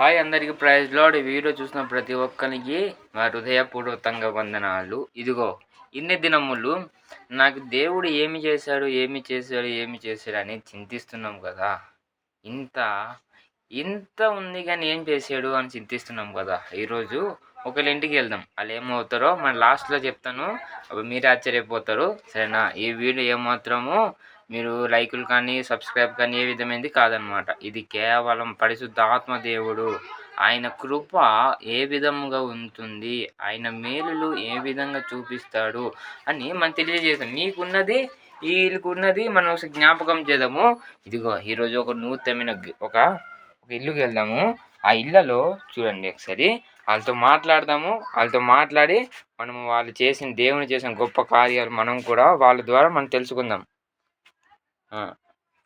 Hi అందరికి praise lord. ఈ video చూసిన ప్రతి ఒక్కరికి మా హృదయపూర్వకంగా వందనాలు. ఇదిగో ఇన్ని దినములు నాకు దేవుడు ఏమి చేశాడు ఏమి చేశాడు ఏమి చేశాడు అని చింతిస్తున్నాం కదా. ఇంత ఇంత ఉంది కానీ ఏం చేశాడు అని చింతిస్తున్నాం కదా. ఈరోజు ఒకళ్ళ ఇంటికి వెళ్దాం. వాళ్ళు ఏమవుతారో మన లాస్ట్లో చెప్తాను. అప్పుడు మీరు ఆశ్చర్యపోతారు. సరేనా? ఈ వీడియో ఏమాత్రము మీరు లైకులు కానీ సబ్స్క్రైబ్ కానీ ఏ విధమైనది కాదనమాట. ఇది కేవలం పరిశుద్ధాత్మ దేవుడు. ఆయన కృప ఏ విధముగా ఉంటుంది ఆయన మేలులు ఏ విధంగా చూపిస్తాడు అని మనం తెలియజేస్తాం. మీకున్నది వీళ్ళకున్నది మనం ఒకసారి జ్ఞాపకం చేద్దాము. ఇదిగో ఈరోజు ఒక నూతనమైన ఒక ఒక ఇల్లుకి వెళ్దాము. ఆ ఇళ్ళలో చూడండి ఒకసారి. వాళ్ళతో మాట్లాడదాము. వాళ్ళతో మాట్లాడి మనము వాళ్ళు చేసిన దేవుని చేసిన గొప్ప కార్యాలు మనం కూడా వాళ్ళ ద్వారా మనం తెలుసుకుందాం.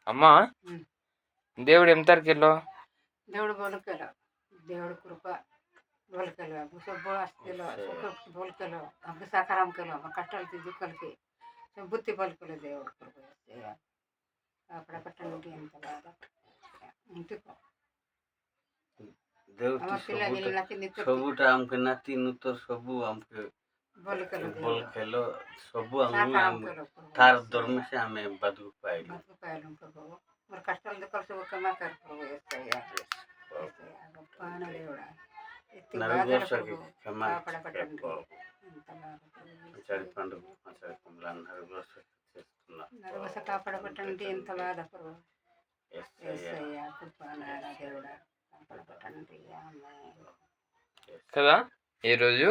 అమ్మా దేవుడు ఎంత తరకెళ్ళో దేవుడు బొలకలు దేవుడు కృప బొలకలు సొబ్బు అస్థిలో బొలకలు అబ్బ సకరంకలు మా కష్టాలకి దుఃఖాలకి బుద్ధి పలుకులు దేవుడు కృప అక్కడ పట్టణంకి ఎంత బాధ ఇంటికో ସବୁଟା ଆମକେ ନାତି ନୁତ ସବୁ ଆମକେ బొలకలు సబ్బు తార దుర్మసి ఆమె బతుకుపాయలు. బతుకుపాయలు బాబు. మరి కష్టాలు దుఃఖాలు సుఖమా కరుపు వేస్తాయా దేవుడా చడిపండు చడిపండు నరుగులో నరవస కాపాడబట్టండి ఎంత బాధ ప్రభు ఏసయ్యా కృపానారా దేవుడా కాపాడబట్టండి కదా ఈరోజు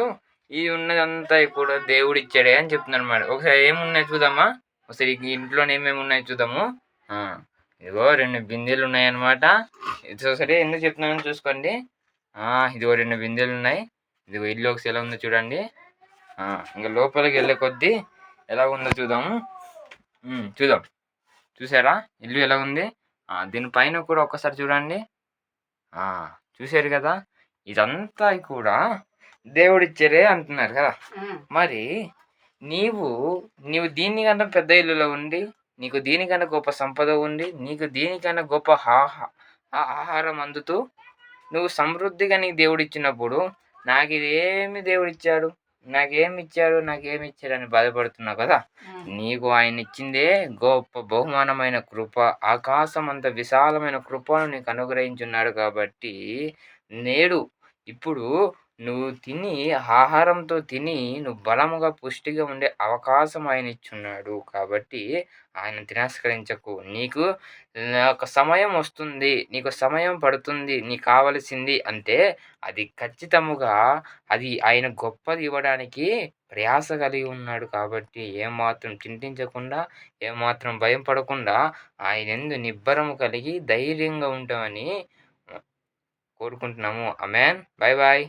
ఇది ఉన్నదంతా కూడా దేవుడు ఇచ్చాడే అని చెప్తున్నాను అనమాట ఒకసారి ఏమున్నాయి చూద్దామా? ఒకసారి ఇంట్లో ఏమేమి ఉన్నాయి చూద్దాము. ఇదిగో రెండు బిందెలు ఉన్నాయన్నమాట. ఇది సరే ఎందుకు చెప్తున్నాను చూసుకోండి. ఇదిగో రెండు బిందెలు ఉన్నాయి. ఇదిగో ఇల్లు ఒకసారి ఎలా ఉందో చూడండి. ఇంకా లోపలికి వెళ్ళే కొద్దీ ఎలా ఉందో చూద్దాము. చూద్దాం. చూసారా? ఇల్లు ఎలా ఉంది? దీనిపైన కూడా ఒక్కసారి చూడండి. చూసారు కదా? ఇదంతా కూడా దేవుడిచ్చారే అంటున్నారు కదా. మరి నీవు నీవు దీనికన్నా పెద్ద ఇల్లులో ఉండి నీకు దీనికన్నా గొప్ప సంపద ఉండి నీకు దీనికన్నా గొప్ప ఆహారం అందుతూ నువ్వు సమృద్ధిగా నీకు దేవుడు ఇచ్చినప్పుడు నాకు ఇది ఏమి దేవుడు ఇచ్చాడు నాకేమి ఇచ్చాడు నాకేమి ఇచ్చాడు అని బాధపడుతున్నావు కదా. నీకు ఆయన ఇచ్చిందే గొప్ప బహుమానమైన కృప ఆకాశం అంత విశాలమైన కృపను నీకు అనుగ్రహించున్నాడు కాబట్టి నేడు ఇప్పుడు నువ్వు తిని ఆహారంతో తిని నువ్వు బలముగా పుష్టిగా ఉండే అవకాశం ఆయన ఇచ్చున్నాడు. కాబట్టి ఆయన తిరస్కరించకు. నీకు ఒక సమయం వస్తుంది. నీకు సమయం పడుతుంది. నీకు కావలసింది అంటే అది ఖచ్చితముగా అది ఆయన గొప్పది ఇవ్వడానికి ప్రయాస కలిగి ఉన్నాడు. కాబట్టి ఏమాత్రం చింతించకుండా ఏమాత్రం భయం పడకుండా ఆయన ఎందు నిబ్బరము కలిగి ధైర్యంగా ఉంటామని కోరుకుంటున్నాము. Amen bye bye